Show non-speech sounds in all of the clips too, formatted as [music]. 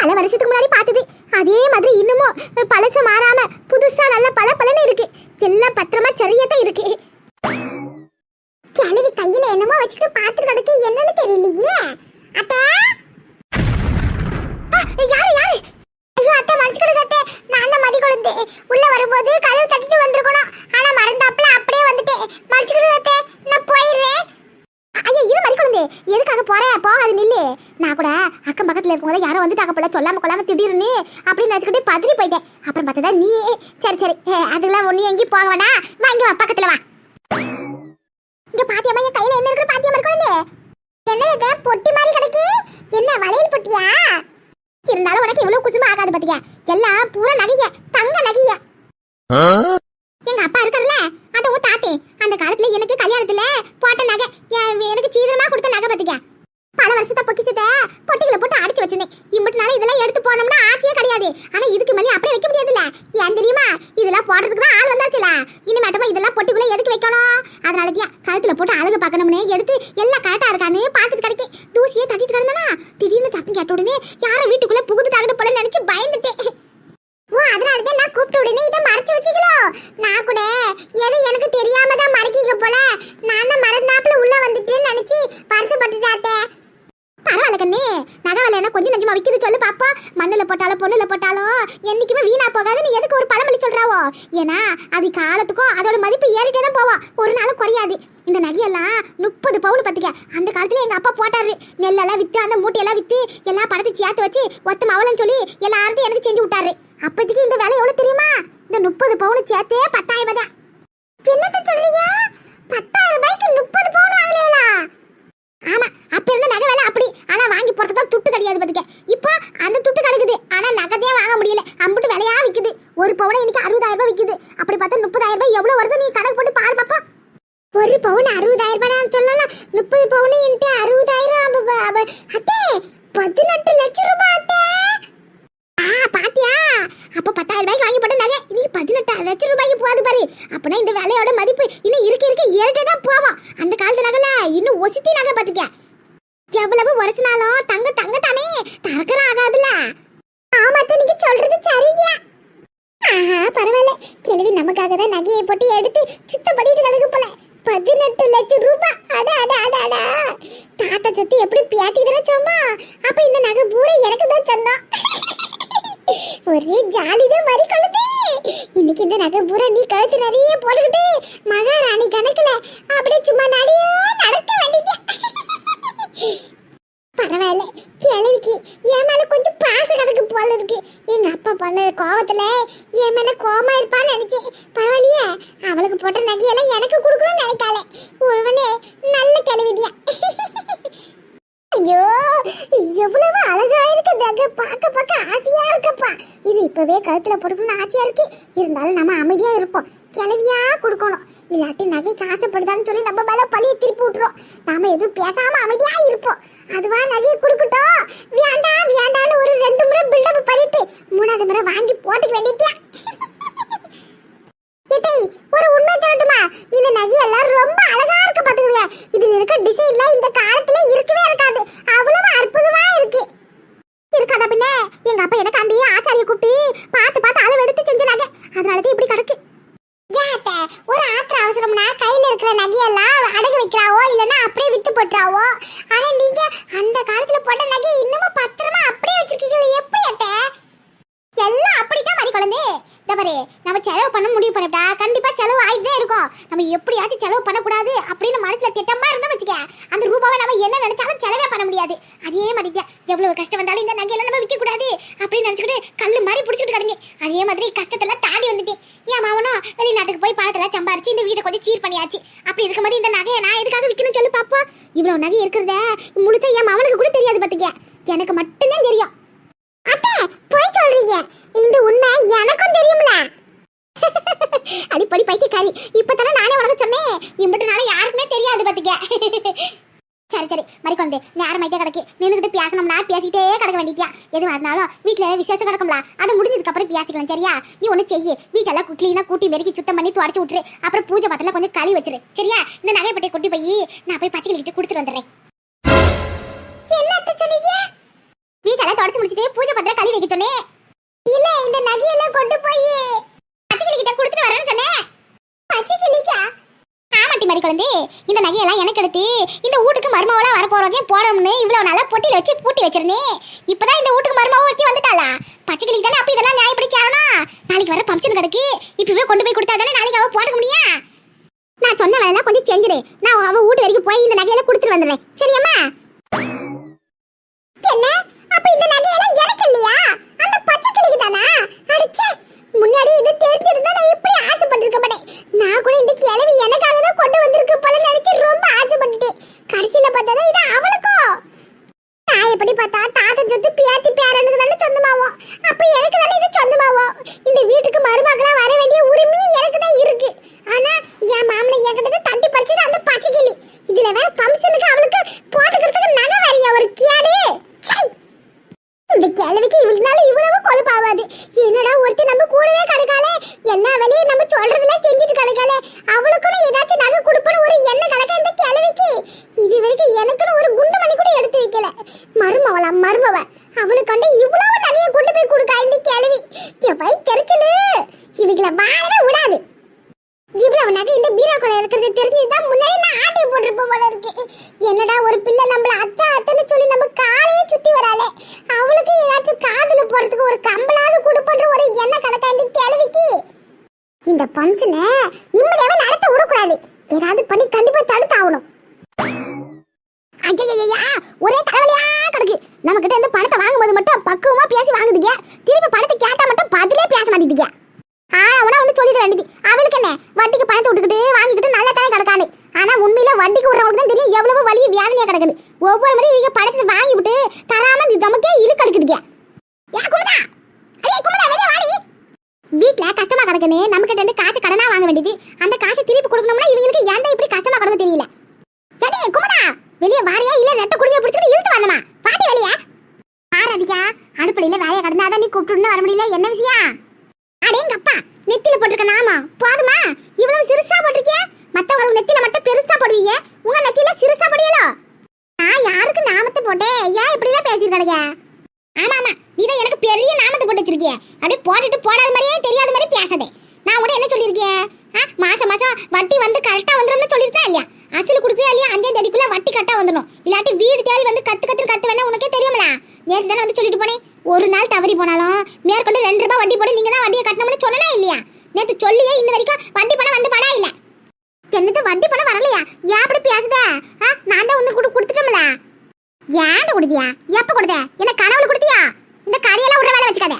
பல வருஷத்துக்கு முன்னாடி பார்த்தது. அதே மாதிரி இன்னமும் பழசு மாறாம புதுசா நல்ல பல பலன்னு இருக்கு. எல்லாம் பத்திரமா சரியாதான் இருக்கு. கிழவி கையில என்னமோ வச்சுட்டு பாத்துட்டு கிடக்கு. என்னன்னு தெரியலையே. அத்தை? யாரு யாரு? ஐயோ அத்தை மறைச்சுக்கிடுங்க அத்தை. நான் தான் மடி கொழுந்து. உள்ள வரும்போது கதவு தட்டிட்டு வந்திருக்கணும். ஆனா மறந்தாப்புல அப்படியே வந்துட்டேன். மறைச்சுக்கிடுங்க அத்தை. நான் போயிடுறேன். ஐயா இரு மறி குழந்தை எதுக்காக போறேன் போகாது நில்லு. நான் கூட அக்கம் பக்கத்துல இருக்கும்போது யாரோ வந்துட்டாங்க போல சொல்லாம கொள்ளாம திடீர்னு அப்படின்னு நினச்சிக்கிட்டு பதறி போயிட்டேன். அப்புறம் பார்த்ததா நீ சரி சரி. அதெல்லாம் ஒண்ணு எங்கேயும் போக வேணாம். வா இங்க வா பக்கத்துல வா. இங்க பாத்தியம்மா என் கையில என்ன இருக்கு பாத்தியம்மா குழந்தை என்ன இது? பொட்டி மாதிரி கிடக்கு. என்ன வளையல் பொட்டியா? இருந்தாலும் உனக்கு இவ்வளவு குசுமா ஆகாது பாத்தியா? எல்லாம் பூரா நகைய தங்க நகைய. எங்க அப்பா இருக்காருல்ல அது உன் தாத்தே. அந்த காலத்துல எனக்கு கல்யாணத்துல போட்ட நகை. எனக்கு சீதனமா கொடுத்த நகை பாத்துக்க பல வருஷத்தை பொக்கிச்சத பொட்டிகளை போட்டு அடிச்சு வச்சிருந்தேன். இம்பட்டுனால இதெல்லாம் எடுத்து போனோம்னா ஆசையே கிடையாது. ஆனா இதுக்கு மேலே அப்படியே வைக்க முடியாதுல்ல. ஏன் தெரியுமா? இதெல்லாம் போடுறதுக்கு தான் ஆள் வந்தாச்சுல. இனிமேட்டமா இதெல்லாம் பொட்டிக்குள்ள எதுக்கு வைக்கணும்? அதனால தான் கழுத்துல போட்டு அழகு பார்க்கணும்னு எடுத்து எல்லாம் கரெக்டா இருக்கான்னு பார்த்துட்டு கிடைக்கி தூசியே தட்டிட்டு கிடந்தானா திடீர்னு சத்தம் கேட்ட உடனே யாரும் வீட்டுக்குள்ள புகுந்துட்டாங்கன்னு போல நினைச்சு பயந்துட்டேன். ஓ அதனால தான் நான் கூப்பிட்டு உடனே இதை மறைச்சு வச்சுக்கலோ நான் கூட எது எனக்கு தெரியாம தான் மறைக்கிக்க போல நான் தான் மறந்தாப்புல உள்ள வந்துட்டேன்னு நினைச்சு வருத்தப்பட்டுட்டாத்தே பரவாயில்ல கண்ணே நகை விலை என்ன கொஞ்சம் நஞ்சமா விக்குது சொல்லு பாப்பா மண்ணுல போட்டாலும் பொண்ணுல போட்டாலும் என்னைக்குமே வீணா போகாதுன்னு எதுக்கு ஒரு பழமொழி சொல்றாவோ ஏன்னா அது காலத்துக்கும் அதோட மதிப்பு ஏறிட்டே தான் போவோம் ஒரு நாளும் குறையாது இந்த நகையெல்லாம் முப்பது பவுன் பத்துக்க அந்த காலத்துல எங்க அப்பா போட்டாரு நெல்லெல்லாம் வித்து அந்த மூட்டையெல்லாம் வித்து எல்லா படத்தை சேர்த்து வச்சு ஒத்த மவளன்னு சொல்லி எல்லாத்தையும் எனக்கு செஞ்சு விட்டாரு. அப்போதைக்கு இந்த விலை எவ்வளவு தெரியுமா? இந்த முப்பது பவுன் சேர்த்தே பத்தாயிரம் ரூபாய் தான். என்னத்த சொல்றீங்க? பத்தாயிரம் ரூபாய்க்கு முப்பது பவுன் ஆகலையா ஆமா அப்ப இருந்த நகை விலை அப்படி. ஆனா வாங்கி போறதுக்கு துட்டு கிடையாது பதுக்க இப்போ அந்த துட்டு கிடைக்குது. ஆனா நகத்தையே வாங்க முடியல. அம்புட்டு விலையா விக்குது. ஒரு பவுன் இன்னைக்கு அறுபதாயிரம் ரூபாய் விக்குது. அப்படி பார்த்தா முப்பதாயிரம் ரூபாய் எவ்வளவு வருது? நீ கணக்கு போட்டு பாரு பாப்பா ஒரு பவுன் அறுபதாயிரம் ரூபாய் சொல்லலாம் முப்பது பவுன் இன்ட்டு அறுபதாயிரம் அத்தே பதினெட்டு லட்சம் ரூபாய் அத்தே. ஆ பாத்தியா? அப்ப பத்தாயிரம் ரூபாய்க்கு வாங்கி போட்ட நகை இன்னைக்கு பதினெட்டு லட்சம் ரூபாய்க்கு போகுது பாரு. அப்பனா இந்த விலையோட மதிப்பு இன்னும் இருக்க இருக்க ஏறிட்டே தான் போவோம் அந்த காலத்து நகைல இன்னும் ஒசித்தி நகை பாத்துக்க எவ்வளவு வருஷனாலும் தங்க தங்க தானே. தரக்கற ஆகாதுல்ல. ஆமாத்த நீங்க சொல்றது சரியா ஆஹா பரவாயில்ல. கிழவி நமக்காக தான் நகையை போட்டு எடுத்து சுத்தம் பண்ணிட்டு கிடக்கு போல. பதினெட்டு லட்சம் ரூபாய். அட அட அட அட. தாத்தா சொத்து எப்படி பியாத்திட்டு சொம்மா? அப்ப இந்த நகை பூரா எனக்கு தான் சொந்தம். ஒரே ஜாலிதான் மறி கொள்ளுது. இன்னைக்கு இந்த நகை பூரா நீ கழுத்து நிறைய போட்டுக்கிட்டு மகாராணி கணக்குல அப்படியே சும்மா நடியோ நடக்க வேண்டியது. பரவாயில்ல. கிழவிக்கு என் மேல கொஞ்சம் பாச கணக்கு போல இருக்கு. எங்க அப்பா பண்ண கோவத்துல என் மேல கோமா இருப்பான்னு நினைச்சேன். பரவாயில்லையே அவளுக்கு போட்ட நகையெல்லாம் எனக்கு கொடுக்கணும்னு நினைக்காளே ஒருவனே நல்ல கிழவிதியா ஐயோ எவ்வளவு அழகா இருக்கு நகை. பார்க்க பார்க்க ஆசையா இருக்கப்பா. இது இப்பவே கழுத்துல போட்டுக்கணும்னு ஆசையா இருக்கு. இருந்தாலும் நம்ம அமைதியா இருப்போம். கிளவியா கொடுக்கணும். இல்லாட்டி நகைக்கு ஆசைப்படுதான்னு சொல்லி நம்ம மேல பழிய திருப்பி விட்டுறோம் நாம எதுவும் பேசாம அமைதியா இருப்போம். அதுவா நகையை கொடுக்கட்டும். வேண்டாம் வேண்டாம்னு ஒரு ரெண்டு முறை பில்டப் பண்ணிட்டு மூணாவது முறை வாங்கி போட்டுக்க வேண்டியதா. ஏத்தை ஒரு உண்மை சொல்லட்டுமா? இந்த நகையெல்லாம் ரொம்ப அழகா இருக்கு பாத்துக்கங்க இதுல இருக்க டிசைன்ல இந்த காலத்துல இருக்கவே இருக்காது. அவ்வளவு அற்புதமா இருக்கு. இருக்காதா பின்ன? எங்க அப்பா எனக்கு அந்த ஆச்சாரிய கூப்பிட்டு பார்த்து பார்த்து அளவு எடுத்து செஞ்ச நகை. அதனாலதான் இப்படி கிடக்கு. ஏத்த ஒரு ஆத்திர அவசரம்னா கையில இருக்கிற நகையெல்லாம் அடகு வைக்கிறாவோ இல்லைன்னா அப்படியே வித்து போட்டுறாவோ? ஆனா நீங்க அந்த காலத்துல போட்ட நகை இன்னமும் பத்திரமா அப்படியே வச்சிருக்கீங்களே எப்படி அத்த? எல்லாம் அப்படித்தான் மறி குழந்தை. பாரு நம்ம செலவு பண்ண முடிவு பண்ணிவிட்டா கண்டிப்பா செலவு ஆயிட்டே இருக்கும். நம்ம எப்படியாச்சும் செலவு பண்ணக்கூடாது அப்படின்னு மனசில் திட்டமா இருந்தால் வச்சுக்க. அந்த ரூபாவை நம்ம என்ன நினைச்சாலும் செலவே பண்ண முடியாது. அதே மாதிரி தான் எவ்வளவு கஷ்டம் வந்தாலும் இந்த நகையெல்லாம் நம்ம விற்கக்கூடாது அப்படின்னு நினச்சிக்கிட்டு கல்லு மாதிரி பிடிச்சிட்டு கிடங்க அதே மாதிரி கஷ்டத்தெல்லாம் தாண்டி வந்துட்டேன். என் மாவனும் வெளிநாட்டுக்கு போய் பணத்தெல்லாம் சம்பாரிச்சு இந்த வீட்டை கொஞ்சம் சீர் பண்ணியாச்சு. அப்படி இருக்கும்போது இந்த நகையை நான் எதுக்காக விற்கணும்னு சொல்லி பார்ப்போம் இவ்வளவு நகை இருக்கிறத முழுசா என் மாவனுக்கு கூட தெரியாது பார்த்துக்க எனக்கு மட்டும்தான் தெரியும். அத்தை போய் சொல்றீங்க. இந்த உண்மை எனக்கும் தெரியும்ல. [laughs] அடிப்படி பைத்தியக்காரி. இப்பதானே நானே உனக்கு சொன்னேன். இம்பட்டுனால யாருக்குமே தெரியாது பாத்துக்க. [laughs] சரி சரி. மறி குழந்தை. நேரமாயிட்டே கிடக்கு. நின்றுக்கிட்டு பேசணும்னா பேசிட்டே கிடக்க வேண்டியதியா எதுவாக இருந்தாலும் வீட்டில் விசேஷம் கிடக்கும்ல அது முடிஞ்சதுக்கு அப்புறம் பேசிக்கலாம் சரியா? நீ ஒன்று செய்ய. வீட்டெல்லாம் க்ளீனாக கூட்டி மெருக்கி சுத்தம் பண்ணி துடைச்சி விட்டுரு. அப்புறம் பூஜை பத்தில கொஞ்சம் களி வச்சிரு. சரியா? இந்த நகைப்பட்டியை கொட்டி போய் நான் போய் பச்சைக்கிட்டு கொடுத்துட்டு வந்துடுறேன். என்ன சொன்னீங்க? வீட்டெல்லாம் தொடச்சு முடிச்சிட்டு பூஜை பத்திரம் கழுவி வைக்க சொன்னேன். இல்ல இந்த நகையெல்லாம் கொண்டு போய் பச்சைக்கிளி கிட்ட கொடுத்துட்டு வரேன்னு சொன்னேன். பச்சைக்கிளிக்கா? ஆமாட்டி மாதிரி குழந்தை இந்த நகையெல்லாம் எனக்கு எடுத்து இந்த வீட்டுக்கு மருமாவெல்லாம் வரப்போறதையும் போறோம்னு இவ்வளவு நாளா பொட்டியில் வச்சு பூட்டி வச்சிருந்தேன் இப்பதான் இந்த வீட்டுக்கு மருமவ வச்சு வந்துட்டாளா? பச்சைக்கிளிக்கு தானே அப்ப இதெல்லாம் நியாயப்படி சேரணும்? நாளைக்கு வர ஃபங்க்ஷன் கிடக்கு. இப்பவே கொண்டு போய் கொடுத்தா தானே நாளைக்கு அவ போட முடியும்? நான் சொன்ன வேலை கொஞ்சம் செஞ்சிரு. நான் அவ வீட்டு வரைக்கும் போய் இந்த நகையெல்லாம் கொடுத்துட்டு வந்துடுறேன். சரியாம்மா? அப்ப இந்த நகையெல்லாம் எனக்கு இல்லையா அந்த பச்சை கிளிக்கு தானா? அடிச்சே முன்னாடி இது தெரிஞ்சிருந்தா நான் இப்படி ஆசைப்பட்டிருக்க மாட்டேன். நான் கூட இந்த கிழவி எனக்காக தான் கொண்டு வந்திருக்கு போல நினைச்சு ரொம்ப ஆசைப்பட்டுட்டேன். கடைசியில பார்த்தா இது அவளுக்கோ? நான் எப்படி பார்த்தா தாத்தா சொத்து பியாத்தி பேரனுக்கு தானே சொந்தமாவோம். அப்ப எனக்கு தானே இது சொந்தமாவோம். இந்த வீட்டுக்கு மருமகளா வர வேண்டிய உரிமை எனக்கு தான் இருக்கு. ஆனா என் மாமனை என்கிட்ட தட்டி பறிச்சது அந்த பச்சை கிளி. இதுல வேற பம்சனுக்கு அவளுக்கு போட்டுக்கிறதுக்கு நகை வரையா ஒரு கேடு சை இந்த கிழவிக்கு இவளுனால இவ்வளவு கொழுப்பாவாது. என்னடா ஒருத்தர் நம்ம கூடவே கிடக்காளே? எல்லா வேலையும் நம்ம சொல்றதுல செஞ்சுட்டு கிடக்காளே? அவ ஏதாச்சும் நகை கொடுப்பணும் ஒரு எண்ணெய் கிடக்க இந்த கிழவிக்கு இது வரைக்கும் எனக்குன்னு ஒரு குண்டு மணி கூட எடுத்து வைக்கல மருமவளா மருமவ அவளுக்கு கண்டு இவ்வளவு நகையை கொண்டு போய் கொடுக்கா இந்த கிழவி என் பை தெரிச்சலு இவங்களை வாழவே விடாது இவ்வளவு நகை இந்த பீரோக்குள்ள இருக்கிறது தெரிஞ்சுதான் முன்னாடி நான் ஆட்டை போட்டிருப்ப போல இருக்கு என்னடா ஒரு பிள்ளை நம்மள அத்தை அத்தைன்னு சொல்லி நம்ம காலையே சுத்தி வராளே அவளுக்கு ஏதாச்சும் காதுல போறதுக்கு ஒரு கம்பளாவது கொடுப்பன்ற ஒரு எண்ணெய் கணக்கா இந்த கிழவிக்கு இந்த பங்கனை நிம்மதியாவே நடத்த விடக்கூடாது ஏதாவது பண்ணி கண்டிப்பா தடுத்து ஆகணும் ஐயா ஒரே தலைவலியா கிடக்கு நம்ம கிட்ட இருந்து பணத்தை வாங்கும்போது மட்டும் பக்குவமா பேசி திருப்பி பணத்தை கேட்டா மட்டும் பதிலே பேச மாட்டேங்குதுங்க ஆனா உன ஒண்ணு சொல்லிட்டு வேண்டியது. அவளுக்கு என்ன? வட்டிக்கு பணத்தை விட்டுக்கிட்டு வாங்கிக்கிட்டு நல்லா தானே கிடக்கானு ஆனா உண்மையில வட்டிக்கு விடுறவங்களுக்கு தான் தெரியும் எவ்வளவு வலி வேதனையா கிடக்குது. ஒவ்வொரு முறையும் இவங்க பணத்தை வாங்கி விட்டு தராம இது நமக்கே இழுக்கு எடுக்குதுங்க ஏ குமுதா! அடே குமுதா வெளிய வாடி! வீட்ல கஷ்டமா கிடக்குன்னு நம்ம கிட்ட இருந்து காசு கடனா வாங்க வேண்டியது. அந்த காசை திருப்பி கொடுக்கணும்னா இவங்களுக்கு ஏன்டா இப்படி கஷ்டமா கிடக்கு தெரியல? சரி குமுதா! வெளிய வாரியா இல்ல ரெட்ட குடுமையை பிடிச்சிட்டு இழுத்து வரணுமா? பாட்டி வெளியே! ஆராதிக்கா அடுப்படியில வேலையை கடந்தாதான் நீ கூப்பிட்டுன்னு வர முடியல. என்ன விஷயம்? அடேங்க அப்பா நெத்தில போட்டிருக்க நாமா போதுமா? இவ்வளவு சிறுசா போட்டிருக்கிய? மத்தவங்களுக்கு நெத்தில மட்டும் பெருசா போடுவீங்க. உங்க நெத்தில சிறுசா போடியலோ நான் யாருக்கு நாமத்தை போட்டேன்? ஏன் இப்படி எல்லாம் பேசிட்டு ஆமா ஆமா. நீதான் எனக்கு பெரிய நாமத்தை போட்டு வச்சிருக்கிய. அப்படியே போட்டுட்டு போடாத மாதிரியே தெரியாத மாதிரி பேசாதே. நான் கூட என்ன சொல்லியிருக்கேன்? ஆ மாசம் மாசம் வட்டி வந்து கரெக்டாக வந்துடும்னு சொல்லியிருக்கேன் இல்லையா? அசில் கொடுக்குறியா இல்லையா? அஞ்சாம் தேதிக்குள்ள வட்டி கரெக்டாக வந்துடும் இல்லாட்டி வீடு தேடி வந்து கத்து கத்து கத்து வேணா உனக்கே தெரியுமில. நேற்று தானே வந்து சொல்லிட்டு போனேன். ஒரு நாள் தவறி போனாலும் மேற்கொண்டு ரெண்டு ரூபாய் வட்டி போட நீங்கள் தான் வட்டியை கட்டணும்னு சொன்னா இல்லையா? நேற்று சொல்லியே இன்ன வரைக்கும் வட்டி பணம் வந்து படா இல்லை. என்னது வட்டி பணம் வரலையா? ஏன் அப்படி பேசுத? ஆ, நான் தான் வந்து கொடு கொடுத்துட்டோம்ல. ஏன்டா கொடுத்தியா? எப்போ கொடுத்த? என்ன கனவுல கொடுத்தியா? இந்த கதையெல்லாம் விடுற வேலை வச்சுக்காத.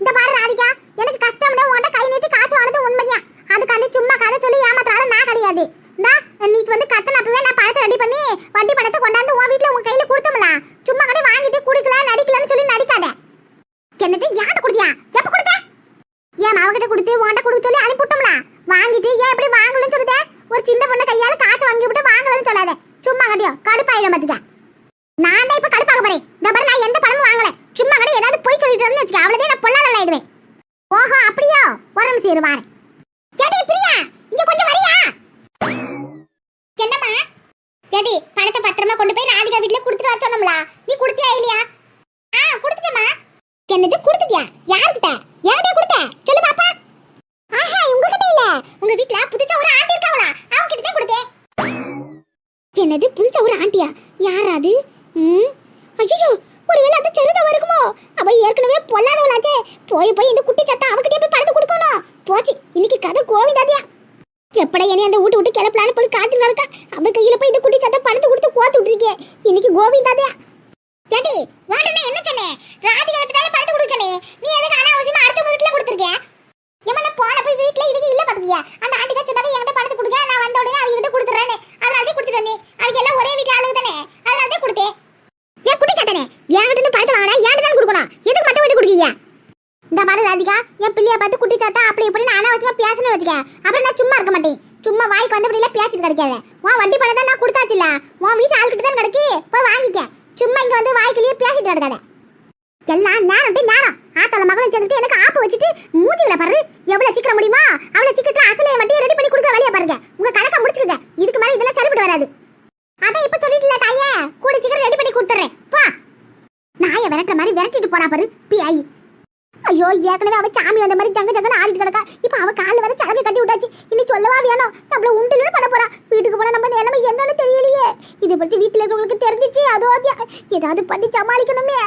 இந்த பாரு ராதிகா எனக்கு கஷ்டம்னு உன்கிட்ட கை நீட்டி காசு வாங்கினது உண்மையா? அதுக்காண்டி சும்மா கதை சொல்லி ஏமாத்துறாலும் நான் கிடையாது. இந்தா நீ வந்து கத்தன அப்பவே நான் பணத்தை ரெடி பண்ணி வட்டி பணத்தை கொண்டாந்து உன் வீட்டுல உன் கையில கொடுத்தோம்ல. சும்மா கடை வாங்கிட்டு குடிக்கல நடிக்கலன்னு சொல்லி நடிக்காத. என்னது யார்கிட்ட கொடுத்தியா? எப்ப கொடுத்த? ஏன் கிட்ட கொடுத்து உன்கிட்ட கொடுக்க சொல்லி அனுப்பிவிட்டோம்ல. வாங்கிட்டு ஏன் இப்படி வாங்கலன்னு சொல்லுத? ஒரு சின்ன பொண்ணு கையால காசு வாங்கி விட்டு வாங்கலன்னு சொல்லாத. சும்மா கட்டியோ கடுப்பாயிடும் பாத்துக்க. நான் தான் இப்ப கடுப்பாக போறேன். இந்த நான் எந்த பணமும் வாங்கலை. சும்மா கூட ஏதாவது போய் சொல்லிட்டு வச்சுக்க அவ்வளவுதான் நான் பொல்லாதவன் ஆயிடுவேன். ஓஹோ அப்படியோ? உரம் சீருவார் கேடி பிரியா இங்க கொஞ்சம் வரியா? என்னம்மா? கேடி பணத்தை பத்திரமா கொண்டு போய் ராதிகா வீட்டுல கொடுத்துட்டு வர சொன்னோம்ல. நீ கொடுத்தியா இல்லையா? ஆ கொடுத்துட்டேம்மா. என்னது கொடுத்துட்டியா? யார்கிட்ட? யார்கிட்ட கொடுத்த? சொல்லு பாப்பா. ஆஹா உங்ககிட்ட இல்ல. உங்க வீட்ல புதுசா ஒரு ஆண்டி இருக்காவளா அவங்க கிட்ட தான் கொடுத்தேன். என்னது புதுசா ஒரு ஆண்டியா? யார் அது ம் ஐயோ ஒருவேளை அந்த செருதவ இருக்குமோ அவ ஏற்கனவே பொல்லாதவளாச்சே போய் போய் இந்த குட்டி சத்தம் அவகிட்டே போய் பணத்தை கொடுக்கணும் போச்சு இன்னைக்கு கதை கோவிந்தாதியா எப்படா என்னை அந்த வீட்டு விட்டு கிளப்பலான்னு போய் காத்து நடக்கா. அவ கையில போய் இதை குட்டி சத்தம் பணத்தை கொடுத்து கோத்து விட்டுருக்கே இன்னைக்கு கோவிந்தாதியா ஏடி வாடனே என்ன சொன்னே? ராதி கிட்ட பணத்தை கொடுக்கனே நீ எதுக்கு அனாவசியமா அடுத்த வீட்டுல கொடுத்துருக்க ஏமா போன போய் வீட்ல இவங்க இல்ல பாத்துக்கியா அந்த ஆண்டி தான் சொன்னாங்க என்கிட்ட பணத்தை கொடுங்க நான் வந்த உடனே அவங்க கிட்ட கொடுத்துறேன்னு. அதனால தான் கொடுத்துட்டு வந்தேன். அவங்க எல்லாம் ஒரே வீட்டு ஆளுங்க தானே. அதனால தான் கொடுத்தேன். ஏன் குட்டி கேட்டனே என்கிட்ட இருந்து பணத்தை வாங்கினா ஏன்ட்டு தான் கொடுக்கணும். எதுக்கு மத்த வீட்டு கொடுக்கீங்க இந்த மாதிரி ராதிகா என் பிள்ளைய பார்த்து குட்டி சாத்தா அப்படி இப்படி நான் அனாவசியமா பேசணும் வச்சுக்க. அப்புறம் நான் சும்மா இருக்க மாட்டேன். சும்மா வாய்க்கு வந்தபடியில பேசிட்டு கிடைக்காத. உன் வண்டி பணம் தான் நான் கொடுத்தாச்சுல உன் வீட்டு ஆள்கிட்ட தான் கிடைக்கு. போய் வாங்கிக்க. சும்மா இங்க வந்து வாய்க்குள்ளேயே பேசிட்டு கிடக்காத. எல்லாம் நேரம் நேரம். ஆத்தால மகளும் சேர்ந்துட்டு எனக்கு ஆப்பு வச்சுட்டு மூஞ்சில பாரு. எவ்வளவு சீக்கிரம் முடியுமா? அவ்வளவு சீக்கிரத்துல அசலையை மட்டும் ரெடி பண்ணி கொடுக்குற வழியை பாருங்க. உங்க கணக்கை முடிச்சுக்கங்க. இதுக்கு மேல இதெல்லாம் சரிபட்டு வராது. அதான் இப்ப சொல்லிட்டுல தாயே. கூட சீக்கிரம் ரெடி பண்ணி கொடுத்துறேன் பா. நாயை விரட்டுற மாதிரி விரட்டிட்டு போறா பாரு. பிஐ. ஐயோ ஏற்கனவே அவ சாமி வந்த மாதிரி ஜங்க ஜங்கன்னு ஆடிட்டு கிடக்கா. இப்ப அவ கால்ல வர சலகை கட்டி விட்டாச்சு. இனி சொல்லவா வேணும்? நம்மள உண்டுல பண்ண போறா. வீட்டுக்கு போனா நம்ம நிலைமை என்னன்னு தெரியலையே. இதை பத்தி வீட்டுல இருக்கவங்களுக்கு தெரிஞ்சிச்சு. அதோ ஏதாவது பண்ணி சமாளிக்கணுமே.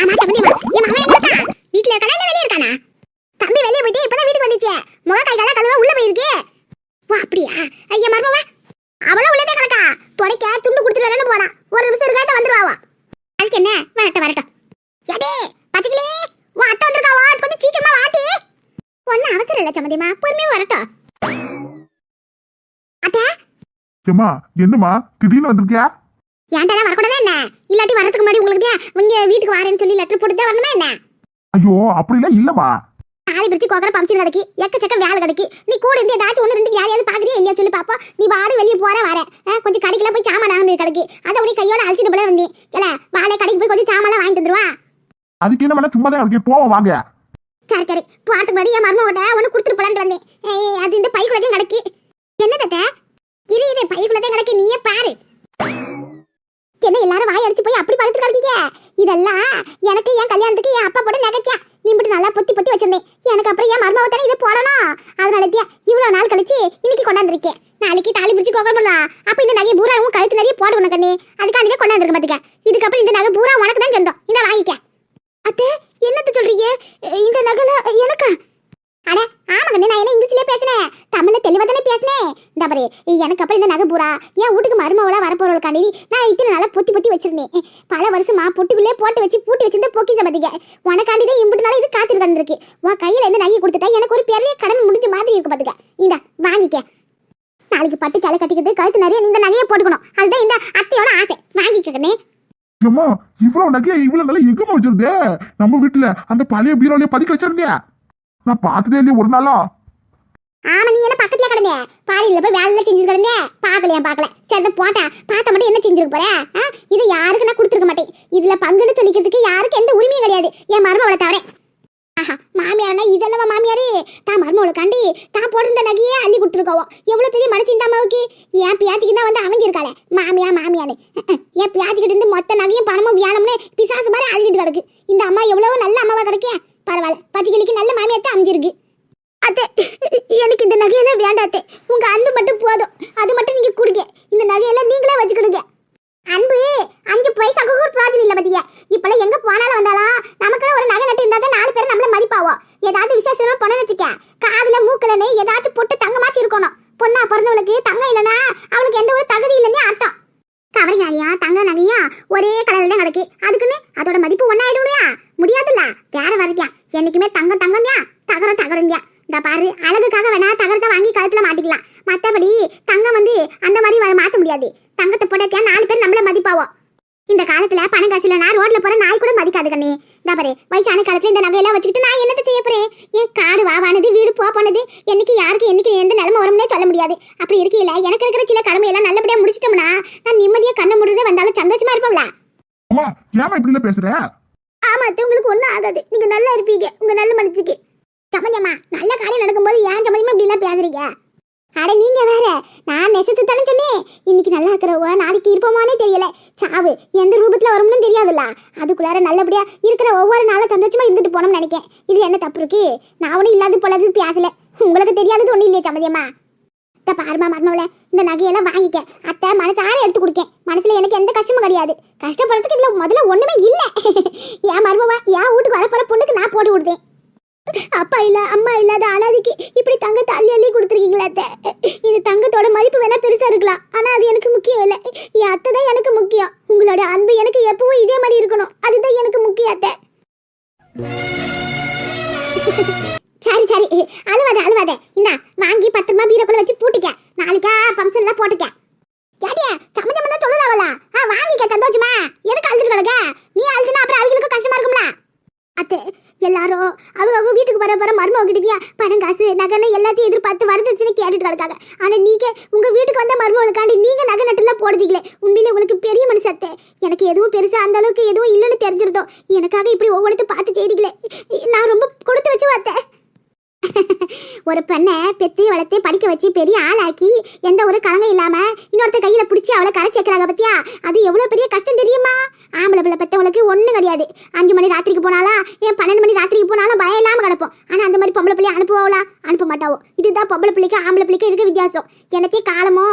ஆமா தம்பி என் மகன் எங்க இருக்கா வீட்டுல இருக்கானா இல்ல வெளிய இருக்கானா? தம்பி வெளிய போயிட்டு இப்பதான் வீட்டுக்கு வந்துச்சு. முக கை கால கழுவ உள்ள போயிருக்கு. வா அப்படியா? ஐயா மருமவா. அவளும் உள்ளதே கிடக்கா. துடைக்க துண்டு கொடுத்துட்டு வரேன்னு போனா. ஒரு நிமிஷம் இருக்காத வந்துருவாவா அதுக்கு என்ன? வரட்டும் வரட்டும். எடே பச்சைக்கிளி உன் அத்தை வந்திருக்காவா? அது கொஞ்சம் சீக்கிரமா வாட்டி ஒன்னும் அவசரம் இல்ல சம்மதிமா பொறுமையா வரட்டும். அத்தை? ஏம்மா என்னம்மா? திடீர்னு வந்திருக்கியா? ஏன்டா வரக்கூடாதா என்ன? இல்லாட்டி வரதுக்கு முன்னாடி உங்களுக்கு இங்க வீட்டுக்கு வரேன்னு சொல்லி லெட்டர் போட்டு தான் வரணுமா என்ன? ஐயோ அப்படிலாம் இல்லம்மா. தாலி பிரிச்சு கோக்கற பம்ப்ஷன் கிடக்கு எக்கச்சக்க வேலை கிடக்கு. நீ கூட இருந்து ஏதாச்சும் ஒன்று ரெண்டு வேலையாவது இல்லையா சொல்லி பாப்பா. நீ பாடு வெளியே போற வர. கொஞ்சம் கடைக்குள்ள போய் சாமான் வாங்க கிடக்கு. அதை கையோட அழைச்சிட்டு போல வந்தேன். இல்ல வாழை கடைக்கு போய் கொஞ்சம் சாமான்லாம் வாங்கிட்டு வந்துருவா. அதுக்கு என்ன வேணா சும்மா தான் இருக்கேன் போவோம் வாங்க. சரி சரி. போறதுக்கு முன்னாடி என் மருமகிட்ட ஒன்று கொடுத்துட்டு போலான்னு வந்தேன். அது இந்த பைக்குள்ளதையும் கிடக்கு. என்ன தத்த? இரு இரு பைக்குள்ளதையும் கிடக்கு. நீயே பாரு. என்ன எல்லாரும் வாய் அடிச்சு போய் அப்படி படுத்து கிடக்கீங்க? இதெல்லாம் எனக்கு என் கல்யாணத்துக்கு என் அப்பா போட்டு நகைத்தியா நீ மட்டும் நல்லா பொத்தி பொத்தி வச்சிருந்தேன். எனக்கு அப்புறம் ஏன் மருமக தானே இதை போடணும்? தியா இவ்வளவு நாள் கழிச்சு இன்னைக்கு கொண்டாந்துருக்கேன். நாளைக்கு தாலி பிடிச்சி கோக்கல் பண்ணலாம் அப்போ இந்த நகை பூரா உன் கழுத்து நிறைய போடணும் கண்ணே அதுக்காண்டி தான் கொண்டாந்துருக்க பார்த்துக்க இதுக்கப்புறம் இந்த நகை பூரா உனக்கு தான் சொந்தம். இந்த வாங்கிக்க. அத்தை என்னத்த சொல்றீங்க? இந்த நகல எனக்கா? அட ஆமா கண்ணே நான் என்ன இங்கிலீஷ்லயே பேசினேன் தமிழ்ல தெளிவா தானே பேசினேன் இந்த பாரு எனக்கு அப்புறம் இந்த நகை பூரா. என் வீட்டுக்கு மருமவளா வரப்போறவளுக்காண்டி? நான் இத்தனை நாளா பொத்தி பொத்தி வச்சிருந்தேன். பல வருஷமா பொட்டுக்குள்ளே போட்டு வச்சு பூட்டி வச்சிருந்த பொக்கிச பத்திக்க. உனக்காண்டி தான் இம்புட்டு நாள் இது காத்திரு கடந்திருக்கு. உன் கையில இருந்து நகை கொடுத்துட்டா எனக்கு ஒரு பெரிய கடன் முடிஞ்ச மாதிரி இருக்கு பாத்துக்க. இந்த வாங்கிக்க. நாளைக்கு பட்டு சேலை கட்டிக்கிட்டு கழுத்து நிறைய இந்த நகையை போட்டுக்கணும். அதுதான் இந்த அத்தையோட ஆசை. வாங்கிக்கணே கண்ணே. இவ்வளவு நகையை இவ்வளவு நல்லா எங்கம்மா வச்சிருந்தே? நம்ம வீட்டுல அந்த பழைய பீரோலயே பதுக்கி வச்சிருந்தியா நான் பார்த்ததே இல்லையே ஒரு நாளா? ஆமா நீ என்ன பக்கத்துல கிடந்த? பாரியில போய் வேலையில செஞ்சு கிடந்த? பாக்கலையா பாக்கல சரி போட்டா பார்த்த மட்டும் என்ன செஞ்சிருக்க போற? இது யாருக்கு நான் கொடுத்துருக்க மாட்டேன். இதுல பங்குன்னு சொல்லிக்கிறதுக்கு யாருக்கு எந்த உரிமையும் கிடையாது. என் மருமவளை தவிர. ஆஹா மாமியார்னா இதெல்லாம் மாமியாரு? தான் மருமவளை காண்டி தான் போட்டிருந்த நகையே அள்ளி கொடுத்துருக்கோம் எவ்வளவு பெரிய மனசின் இந்த அம்மாவுக்கு என் பியாத்திக்கு தான் வந்து அமைஞ்சிருக்காளே. மாமியா மாமியான்னு. அஹ், என் பியாத்திக்கிட்ட இருந்து மொத்த நகையும் பணமும் வேணும்னு பிசாசு மாதிரி அழிஞ்சிட்டு கிடக்கு. இந்த அம்மா எவ்வளவு நல்ல அம்மாவா கிடைக்கேன் பரவாயில்ல. பத்திக்கிளிக்கு நல்ல மாமியார் அமைஞ்சிருக்கு. அத்தே எனக்கு இந்த நகையெல்லாம் வேண்டாத்தே உங்க அன்பு மட்டும் போதும். அது மட்டும் நீங்க கொடுங்க. இந்த நகையெல்லாம் நீங்களே வச்சுக்கிடுங்க. அன்பு அஞ்சு பைசாக்கு ஒரு பிரோஜனம் இல்லை பத்தியா? இப்பெல்லாம் எங்க போனாலும் வந்தாலும் நமக்குன்னு ஒரு நகை நட்டு இருந்தா தான் நாலு பேர் நம்மள மதிப்பாவோ? ஏதாவது விசேஷமா பொண்ணு வச்சுக்க. காதுல மூக்கலன்னு ஏதாச்சும் போட்டு தங்கமாச்சு இருக்கணும். பொண்ணா பிறந்தவளுக்கு தங்கம் இல்லைன்னா அவளுக்கு எந்த ஒரு தகுதி இல்லைன்னு அர்த்தம். கவர் நகையா தங்க நகையா ஒரே கலர்ல தான் கிடக்கு. அதுக்குன்னு அதோட மதிப்பு ஒன்னாயிடும்லையா முடியாதுல்ல? வேற வரதியா என்னைக்குமே தங்கம் தங்கம் தான் தகரம் தகரம் தான் இந்த பாரு அழகுக்காக வேணா தகரத்தை வாங்கி கழுத்துல மாட்டிக்கலாம். மத்தபடி தங்கம் வந்து அந்த மாதிரி வ- மாத்த முடியாது. தங்கத்தை போட்டா நாலு பேர் நம்மள மதிப்பாவோம் இந்த காலத்துல பணம் காசு இல்லைனா ரோட்ல போற நாய் கூட மதிக்காது கண்ணே. பாரு வயசான காலத்துல இந்த நகையெல்லாம் வச்சுக்கிட்டு நான் என்னத்த செய்ய போறேன்? என் காடு வாவானது வீடு போ போனது என்னைக்கு யாருக்கு என்னைக்கு எந்த நிலைமை வரும்னே சொல்ல முடியாது. அப்படி இருக்கையில எனக்கு இருக்கிற சில கடமையெல்லாம் நல்லபடியா முடிச்சிட்டோம்னா நான் நிம்மதியா கண்ணை முடிறதே வந்தாலும் சந்தோஷமா இருப்போம்ல? அம்மா ஏமா இப்படி பேசுற? ஆமா உங்களுக்கு ஒண்ணும் ஆகாது. நீங்க நல்லா இருப்பீங்க. உங்க நல்ல மனசுக்கு. சம்மந்தம்மா நல்ல காரியம் நடக்கும்போது ஏன் சம்மந்தமா இப்படி எல்லாம் பேசுறீங்க? அட நீங்க வேற. நான் நெசத்து தானே சொன்னேன். இன்னைக்கு நல்லா இருக்கிறவ நாளைக்கு இருப்போமானே தெரியல. சாவு எந்த ரூபத்துல வரும்னு தெரியாதுல்ல. அதுக்குள்ளார நல்லபடியா இருக்கிற ஒவ்வொரு நாளும் சந்தோஷமா இருந்துட்டு போனோம்னு நினைக்கேன். இது என்ன தப்பு இருக்கு? நான் ஒன்றும் இல்லாத போலது பேசல. உங்களுக்கு தெரியாதது ஒன்றும் இல்லையே சம்மதியம்மா இந்த பாருமா மருமவள இந்த நகையெல்லாம் வாங்கிக்க. அத்தை மனசார எடுத்து கொடுக்கேன். மனசுல எனக்கு எந்த கஷ்டமும் கிடையாது. கஷ்டப்படுறதுக்கு இதுல முதல்ல ஒண்ணுமே இல்ல. [laughs] என் மர்மவா என் வீட்டுக்கு வரப்போற பொண்ணுக்கு நான் போட்டு கொடுத்தேன். அப்பா இல்ல அம்மா இல்லாத அனாதிக்கு இப்படி தங்கத்தை அள்ளி அள்ளி கொடுத்துருக்கீங்களா இந்த இது தங்கத்தோட மதிப்பு வேணா பெருசா இருக்கலாம். ஆனா அது எனக்கு முக்கியம் இல்ல. என் அத்தை தான் எனக்கு முக்கியம். உங்களோட அன்பு எனக்கு எப்பவும் இதே மாதிரி இருக்கணும். அதுதான் எனக்கு முக்கியம் அத்தை. சரி சரி. அழுவாத அழுவாத. இந்தா வாங்கி பத்திரமா பீரோக்குள்ள வச்சு பூட்டிக்க. நாளைக்கா ஃபங்க்ஷன்ல போட்டுக்க. கேட்டியா சம்மந்தம் தான் சொல்லுதாவல ஆ வாங்கிக்க சந்தோஷமா. எதுக்கு அழுதுட்டு கிடக்க? நீ அழுதுனா அப்புறம் அவங்களுக்கு கஷ்டமா இருக்கும்ல. அத்தை எல்லாரும் அவங்க அவங்க வீட்டுக்கு வர வர மருமக கிட்டதியா பணம் காசு நகைன்னு எல்லாத்தையும் எதிர்பார்த்து வரதட்சணை கேட்டுட்டு கிடக்காங்க. ஆனா நீங்க உங்க வீட்டுக்கு வந்த மருமகளுக்காண்டி நீங்க நகை நட்டுலாம் போடுதீங்களே உண்மையிலே உங்களுக்கு பெரிய மனுஷத்தை. எனக்கு எதுவும் பெருசா அந்த அளவுக்கு எதுவும் இல்லைன்னு தெரிஞ்சிருந்தோம். எனக்காக இப்படி ஒவ்வொருத்தையும் பார்த்து செய்தீங்களே நான் ரொம்ப கொடுத்து வச்சு பார்த்தேன் ஒரு பெண்ணை பெத்து வளர்த்து படிக்க வச்சு பெரிய ஆளாக்கி எந்த ஒரு கலங்கம் இல்லாம இன்னொருத்த கையில பிடிச்சி அவளை கரை சேர்க்கிறாங்க பத்தியா? அது எவ்வளவு பெரிய கஷ்டம் தெரியுமா? ஆம்பளை பிள்ளை பெத்தவளுக்கு ஒண்ணும் கிடையாது. அஞ்சு மணி ராத்திரிக்கு போனாலும் ஏன் பன்னெண்டு மணி ராத்திரிக்கு போனாலும் பயம் இல்லாம கிடப்போம். ஆனா அந்த மாதிரி பொம்பளை பிள்ளைய அனுப்புவாங்களா அனுப்ப மாட்டாவோ. இதுதான் பொம்பளை பிள்ளைக்கு ஆம்பளை பிள்ளைக்கு இருக்க வித்தியாசம். என்னத்தையும் காலமோ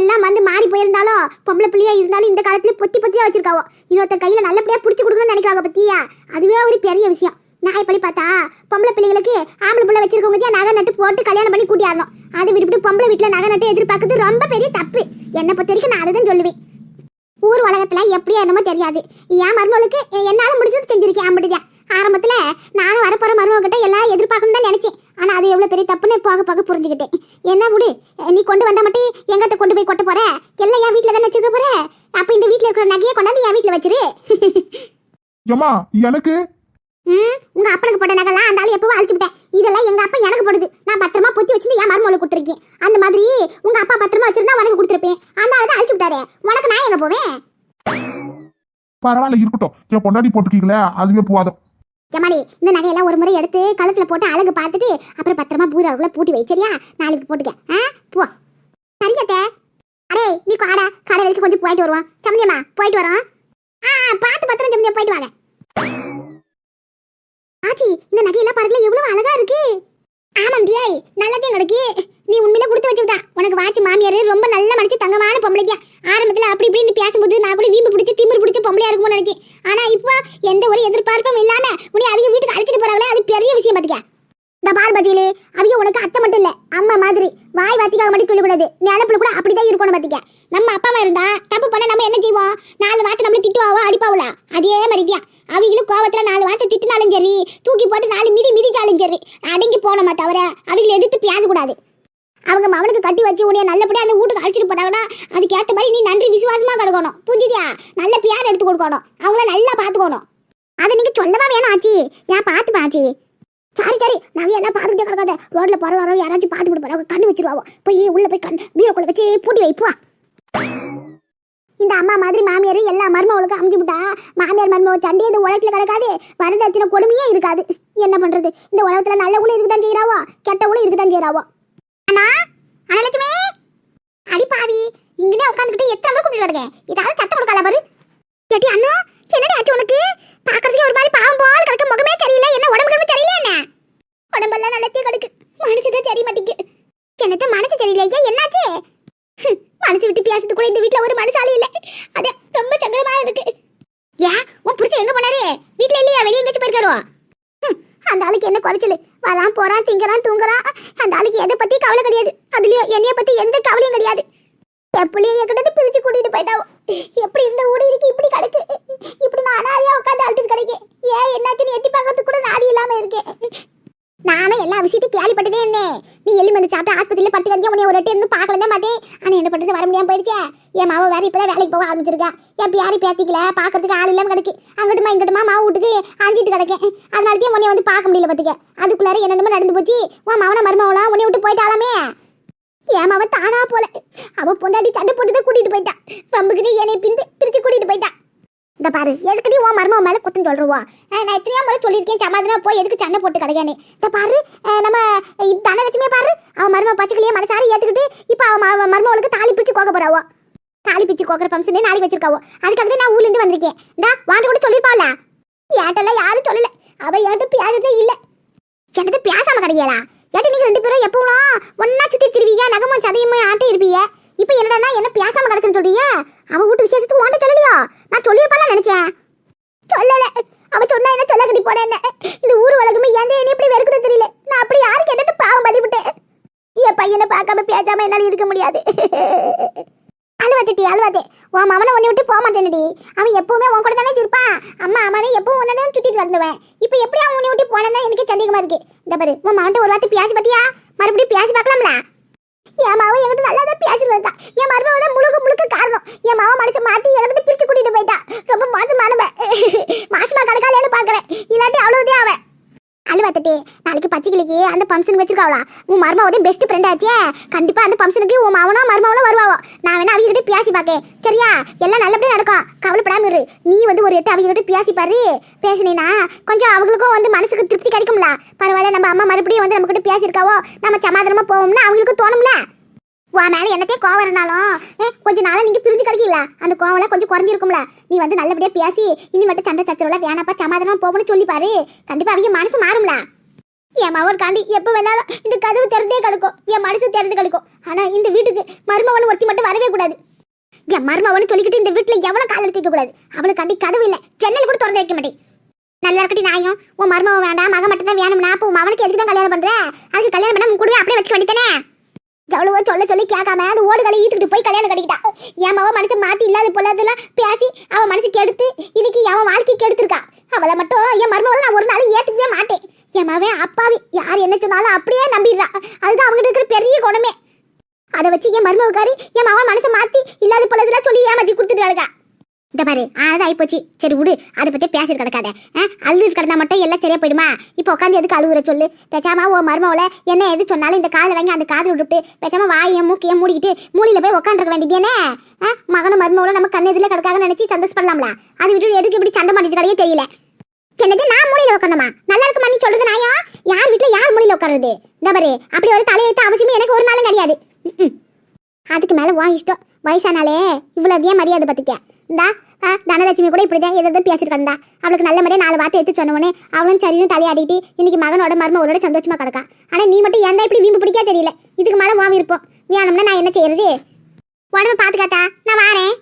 எல்லாம் வந்து மாறி போயிருந்தாலும் பொம்பளை பிள்ளையா இருந்தாலும் இந்த காலத்துல பொத்தி பொத்தியா வச்சிருக்காவோ. இன்னொருத்த கையில நல்லபடியா பிடிச்சி கொடுக்கணும்னு நினைக்கிறாங்க பத்தியா? அதுவே ஒரு பெரிய விஷயம். நான் இப்படி பார்த்தா பொம்பளை பிள்ளைங்களுக்கு ஆம்பளை பிள்ளை வச்சிருக்கவங்க தான் நகை நட்டு போட்டு கல்யாணம் பண்ணி கூட்டியாடணும். அது விட்டுவிட்டு பொம்பளை வீட்டில் நகை நட்டு எதிர்பார்க்கறது ரொம்ப பெரிய தப்பு. என்னை பொறுத்த வரைக்கும் நான் அதை தான் சொல்லுவேன். ஊர் உலகத்துல எப்படியா என்னமோ தெரியாது. என் மருமகளுக்கு என்னால முடிஞ்சது செஞ்சிருக்கேன் அம்பிட்டுதான் ஆரம்பத்துல நானும் வரப்போற மருமகிட்ட எல்லாம் எதிர்பார்க்கணும் தான் நினச்சேன். ஆனா அது எவ்வளவு பெரிய தப்புன்னு போக போக புரிஞ்சுக்கிட்டேன். என்ன விடு நீ கொண்டு வந்தா மட்டும் எங்கத்தை கொண்டு போய் கொட்ட போற? எல்லாம் என் வீட்டில் தானே வச்சிருக்க போகிற அப்போ இந்த வீட்டில் இருக்கிற நகையை கொண்டாந்து என் வீட்டில் வச்சிரு. ஏமா எனக்கு ம் உங்க அப்பனுக்கு போட்ட நகைலாம் அந்த ஆளு எப்பவும் அழிச்சு விட்டேன் இதெல்லாம் எங்க அப்பா எனக்கு போடுது. நான் பத்திரமா பொத்தி வச்சிருந்து என் மருமகளுக்கு கொடுத்துருக்கேன். அந்த மாதிரி உங்க அப்பா பத்திரமா வச்சிருந்தா உனக்கு கொடுத்துருப்பேன். அந்த ஆளு தான் அழிச்சு விட்டாரு. உனக்கு நான் எங்க போவேன்? பரவாயில்ல இருக்கட்டும். என் பொண்டாட்டி போட்டுக்கீங்களே அதுவே போதும் ஜமாலி இந்த நகையெல்லாம் ஒரு முறை எடுத்து கழுத்துல போட்டு அழகு பார்த்துட்டு அப்புறம் பத்திரமா பூராவுக்குள்ள பூட்டி வை சரியா? நாளைக்கு போட்டுக்க. ஆ போ. சரிங்கத்தே அடே நீ காடா கடை வரைக்கும் கொஞ்சம் போயிட்டு வருவோம். சமந்தியம்மா போயிட்டு வரோம். ஆ பார்த்து பத்திரம் சமந்தியா போயிட்டு வாங்க. ஆச்சி இந்த நகையெல்லாம் பாருங்களேன் எவ்வளவு அழகா இருக்கு. ஆமாம் டியாய் நல்லதையும் கிடக்கு நீ உண்மையில கொடுத்து வச்சுட்டா உனக்கு வாட்சி மாமியார் ரொம்ப நல்ல மனுச்சு தங்கமான பொம்பளைங்க. ஆரம்பத்தில் அப்படி இப்படின்னு பேசும்போது நான் கூட வீம்பு பிடிச்சி திமிர் பிடிச்சி பொம்பளையா இருக்கும்னு நினைச்சேன் ஆனா இப்போ எந்த ஒரு எதிர்பார்ப்பும் இல்லாம உன்னை அவங்க வீட்டுக்கு அழைச்சிட்டு போறாங்களே அது பெரிய விஷயம் பாத்துக்க. இந்த பால் பஜிலே அவங்க உனக்கு அத்தை மட்டும் இல்ல அம்மா மாதிரி வாய் வாத்திக்காக மட்டும் சொல்லக்கூடாது. நிலப்புல கூட அப்படிதான் இருக்கணும் பாத்துக்க. நம்ம அப்பா அம்மா இருந்தா தப்பு பண்ண நம்ம என்ன செய்வோம்? நாலு வார்த்தை நம்மள திட்டுவாவோ அடிப்பாவலா அதே மாதிரிதான் அவங்களும் கோவத்தில் நாலு வார்த்தை திட்டினாலும் சரி தூக்கி போட்டு நாலு மிதி மிதிச்சாலும் சரி அடங்கி போனோமா தவிர அவங்களை எதிர்த்து பேசக்கூடாது அவங்க மவனுக்கு கட்டி வச்சு உன்னைய நல்லபடியா அந்த வீட்டுக்கு அழைச்சிட்டு போனாங்கன்னா அதுக்கேற்ற மாதிரி நீ நன்றி விசுவாசமா கொடுக்கணும். புரிஞ்சுதியா நல்ல பியார் எடுத்து கொடுக்கணும். அவங்கள நல்லா பார்த்துக்கணும். அதை நீங்கள் சொல்லவா வேணும் ஆச்சி. ஏன் பார்த்து பாச்சி சரி சரி. நாங்க எல்லாம் பார்த்துக்கிட்டே கிடக்காத? ரோட்ல போற வரோம் யாராச்சும் பார்த்து கொடுப்போம் கண்ணு வச்சிருவாவோ? போய் உள்ள போய் கண் வீரக்குள்ளே வச்சு பூட்டி வைப்பா இந்த அம்மா மாதிரி மாமியார் எல்லா மருமகளுக்கும் அமைஞ்சு விட்டா மாமியார் மருமக சண்டை இந்த உலகத்தில் கிடக்காது வரதட்சணை கொடுமையே இருக்காது. என்ன பண்றது? இந்த உலகத்தில் நல்ல உள்ள இருக்குதான் செய்கிறாவோ கெட்ட உள்ள இருக்குதான் செய்கிறாவோ அண்ணா அனலட்சுமி அடி பாவி. இங்கனே உட்காந்துக்கிட்டு எத்தனை முறை கூப்பிட்டு கிடக்கேன்? ஏதாவது சத்தம் கொடுக்கல பாரு. கேட்டி அண்ணா என்னடி ஆச்சு உனக்கு? பாக்குறதுக்கு ஒரு மாதிரி பாவம் போல் கிடக்க. முகமே சரியில்லை. என்ன உடம்பு கிடமே சரியில்லை என்ன? உடம்பெல்லாம் நல்லத்தையும் கிடக்கு. மனசுதான் சரி மாட்டேங்கு என்னத்த மனசு சரியில்லையா? என்னாச்சு? மனசு விட்டு பேசுறது கூட இந்த வீட்ல ஒரு மனசாலி இல்ல. அது ரொம்ப சங்கடமா இருக்கு. ஏன் உன் புருஷன் எங்க போனாரு? வீட்ல இல்லையா? வெளியே எங்கேயும் போயிருக்காரோ? அந்த ஆளுக்கு என்ன குறைச்சல்? வரான் போறான் திங்கறான் தூங்குறான். அந்த ஆளுக்கு எதை பத்தி கவலை கிடையாது. அதுலயும் என்னைய பத்தி எந்த கவலையும் கிடையாது. எப்படியும் என்கிட்ட பிரிச்சு கூட்டிட்டு போயிட்டாவும் எப்படி இந்த ஊடு இருக்கு? இப்படி கிடக்கு. இப்படி நான் அனாதையா உட்காந்து அழுத்துட்டு கிடைக்கேன். ஏன் என்னாச்சுன்னு எட்டி பார்க்கறதுக்கு கூட நாதி இல்லாம இருக்கேன். நானும் எல்லா விஷயத்தையும் கேள்விப்பட்டதே என்ன நீ எள்ளி மருந்து சாப்பிட்டு ஆஸ்பத்திரியில படுத்து கிடக்க உன்னை ஒரு எட்டு இருந்து பார்க்கலதே மாதே ஆனா என்ன பண்ணுறது வர முடியாமல் போயிடுச்சே. என் மாவை வேற இப்பதான் வேலைக்கு போக ஆரம்பிச்சிருக்கா. என் யாரும் பேத்திக்கல. பாக்குறதுக்கு ஆள் இல்லாமல் கிடக்கு. அங்கிட்டுமா இங்கிட்டுமா மாவு வீட்டுக்கு அஞ்சிட்டு கிடக்கேன். அதனால தான் உன்னை வந்து பார்க்க முடியல பார்த்துக்க. அதுக்குள்ளார என்னென்னமோ நடந்து போச்சு. உன் மாவனை மருமாவெல்லாம் உன்னை விட்டு போயிட்டாலாமே என் மாவ தானா போல. அவ பொண்டாட்டி சண்டை போட்டு தான் கூட்டிட்டு போயிட்டா. பம்புக்கிட்டே என்னை பிந்து பிரிச்சு கூட்டிட்டு போயிட்டா. இந்த பாரு எதுக்கு நீ உன் மருமக மேலே குத்தம் சொல்றவா? நான் எத்தனையோ முறை சொல்லியிருக்கேன் சமாதானமா போய் எதுக்கு சண்டை போட்டு கிடைக்கானே இந்த பாரு நம்ம நம்ம தனலட்சுமியே பாரு. அவன் மருமக பச்சைக்கிளியே மனசாரி ஏத்துக்கிட்டு இப்போ அவன் ம- மருமகளுக்கு தாலி பிச்சு கோக்க போறாவோ. தாலி பிச்சு கோக்குற ஃபங்க்ஷனே நாளைக்கு வச்சிருக்காவோ. அதுக்காக தான் நான் ஊர்ல இருந்து வந்திருக்கேன். இந்தா வாண்ட கூட சொல்லிருப்பாள ஏட்டெல்லாம் யாரும் சொல்லல. அவ ஏன்ட்ட பேசதே இல்ல. எனக்கு பியாசாம கிடையாதா ஏட்டி நீங்க ரெண்டு பேரும் எப்பவும் ஒன்னா சுத்தி திருவீங்க நகமும் சதையுமே ஆட்டே இருப்பீங்க? இப்போ என்னடா என்ன பேசாம கிடக்குன்னு சொல்றீங்க? அவ வீட்டு விசேஷத்துக்கு உன்ட்ட சொல்லலையா? நான் சொல்லியிருப்பால நினைச்சேன். சொல்லல. அவ சொன்னா என்ன சொல்ல கட்டி போட என்ன இந்த ஊர் உலகமே எந்த என்ன இப்படி வெறுக்குது தெரியல. நான் அப்படி யாருக்கு என்னது பாவம் பண்ணிவிட்டேன் என் பையனை பார்க்காம பேசாம என்னால இருக்க முடியாது. அழுவாத்திட்டி அழுவாதே உன் மவனை உன்னை விட்டு போக மாட்டேன்டி அவன் எப்பவுமே உன் கூட தானே இருப்பான். அம்மா அம்மானே எப்பவும் உன்னே சுத்திட்டு வந்தவன் இப்போ எப்படி அவன் உன்னை விட்டு போனேன்னா எனக்கு சந்தேகமா இருக்கு. இந்த பாரு உன் மவன்ட்டு ஒரு வார்த்தை பேசி பாத்தியா மறுபடியும் பேசி பார்க்கலாம்ல? என் மாவன் என்கிட்ட நல்லா தான் பேசிட்டு வந்தா. என் மருமக தான் முழுக்க முழுக்க காரணம். என் மாவன் மனசு மாத்தி என்கிட்ட பிரிச்சு கூட்டிட்டு போயிட்டா. ரொம்ப மோசமானவ. மாசமா கணக்காலேன்னு பாக்குறேன். இல்லாட்டி அவ்வளவுதான் அவன் அழுவாத்தே நாளைக்கு பச்சைக்கிளிக்கு அந்த ஃபங்க்ஷன் வச்சிருக்காவளா? உன் மருமாவதே பெஸ்ட் ஃப்ரெண்ட் ஆச்சே? கண்டிப்பா அந்த ஃபங்க்ஷனுக்கு உன் மாவனோ மருமாவளோ வருவாவோ. நான் வேணா அவங்க கிட்ட பேசி பாக்க சரியா? எல்லாம் நல்லபடியா நடக்கும். கவலைப்படாம இரு. நீ வந்து ஒரு எட்டு அவங்க கிட்ட பேசி பாரு. பேசினீனா கொஞ்சம் அவங்களுக்கும் வந்து மனசுக்கு திருப்தி கிடைக்கும்ல. பரவாயில்ல நம்ம அம்மா மறுபடியும் வந்து நம்ம கிட்ட பேசியிருக்காவோ நம்ம சமாதானமா போவோம்னா அவங்களுக்கு தோணும்ல. உன் மேல என்னத்தையும் கோவம் இருந்தாலும் ஏ, கொஞ்ச நாளா நீங்க பிரிஞ்சு கிடைக்கல அந்த கோவம்லாம் கொஞ்சம் குறைஞ்சிருக்கும்ல. நீ வந்து நல்லபடியா பேசி இனி மட்டும் சண்டை சச்சரவுல வேணாப்பா சமாதானமா போகணும்னு சொல்லி பாரு. கண்டிப்பா அவங்க மனசு மாறும்ல. என் மவன் காண்டி எப்ப வேணாலும் இந்த கதவு திறந்தே கிடக்கும். என் மனசு திறந்து கிடக்கும். ஆனா இந்த வீட்டுக்கு மருமவன் ஒருத்தி மட்டும் வரவே கூடாது. என் மருமவன் சொல்லிக்கிட்டு இந்த வீட்டுல எவ்வளவு காதல் கேட்க கூடாது. அவளுக்கு காண்டி கதவு இல்ல. ஜன்னல் கூட திறந்து வைக்க மாட்டேன். நல்லா இருக்கட்டி நாயும். உன் மருமவன் வேண்டாம் மகன் மட்டும் தான் வேணும்னா அப்போ உன் மவனுக்கு எதுக்கு தான் கல்யாணம் பண்ற? அதுக்கு கல்யாணம் பண்ண உன் கூடவே அப்படியே வச்சுக்க வேண்டியதானே எவ்வளவோ சொல்ல சொல்லி கேட்காம அது ஓடுகளை ஈத்துக்கிட்டு போய் கல்யாணம் கட்டிக்கிட்டா. என் மவ மனசு மாத்தி இல்லாத பொல்லாதெல்லாம் பேசி அவன் மனசு கெடுத்து இன்னைக்கு அவன் வாழ்க்கை கெடுத்திருக்கா. அவளை மட்டும் என் மருமகளை நான் ஒரு நாள் ஏத்துக்கவே மாட்டேன். என் மவன் அப்பாவி யார் என்ன சொன்னாலும் அப்படியே நம்பிடுறா. அதுதான் அவங்ககிட்ட இருக்கிற பெரிய குணமே. அதை வச்சு என் மருமகாரி என் மவன் மனசை மாத்தி இல்லாத பொல்லாதெல்லாம் சொல்லி ஏமாத்தி கொடுத்துட்டு இருக்கா இந்த பாரு அதான் ஆயிப்போச்சு. சரி விடு அதை பத்தி பேசிட்டு கிடக்காத. அழுது கிடந்தா மட்டும் எல்லாம் சரியா போயிடுமா? இப்போ உட்காந்து எதுக்கு அழுகுற சொல்லு? பேசாம ஓ மருமாவில் என்ன எது சொன்னாலும் இந்த காலை வாங்கி அந்த காதில் விட்டுட்டு பேசாம வாயையும் மூக்கையும் மூடிக்கிட்டு மூலையில போய் உட்காந்துருக்க வேண்டியதுனே மகனும் மருமாவில் நம்ம கண்ணு எதில் கிடக்காக நினைச்சு சந்தோஷப்படலாம்ல? அது விட்டு எதுக்கு இப்படி சண்டை மாட்டிட்டு தெரியல. என்னது நான் மூலையில உட்காரணுமா நல்லா இருக்குமா நீ சொல்றது நாயா? யார் வீட்டுல யார் மூலையில உட்காருது இந்த பாரு அப்படி ஒரு தலையெழுத்து அவசியமே எனக்கு ஒரு நாளும் கிடையாது. அதுக்கு மேல வா இஷ்டம். வயசானாலே இவ்வளவு ஏன் மரியாதை பத்திக்க? இந்தா தனலட்சுமி கூட இப்படிதான் எதோ பேசிட்டு கிடந்தா. அவளுக்கு நல்ல மாதிரியே நாலு வார்த்தை எடுத்து சொன்னவனே அவளும் சரின்னு தலையாடிட்டு இன்னைக்கு மகனோட மருமகளோட சந்தோஷமா கிடக்கா. ஆனா நீ மட்டும் ஏன் இப்படி வீம்பு பிடிக்கா தெரியல. இதுக்கு மேல வா இருப்போம் வேணும்னா நான் என்ன செய்யறது? உடம்பு பாத்துக்காத்தா? நான் வாரேன்.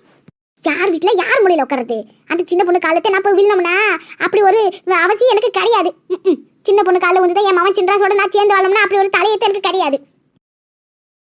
யார் வீட்டுல யார் முடியல உட்காருது அந்த சின்ன பொண்ணு காலத்தை நான் போய் வில்லணும்னா அப்படி ஒரு அவசியம் எனக்கு கிடையாது. சின்ன பொண்ணு காலில் வந்து என் மவன் சின்ராசோட நான் சேர்ந்து வாழணும்னா அப்படி ஒரு தலையத்தை எனக்கு கிடையாது.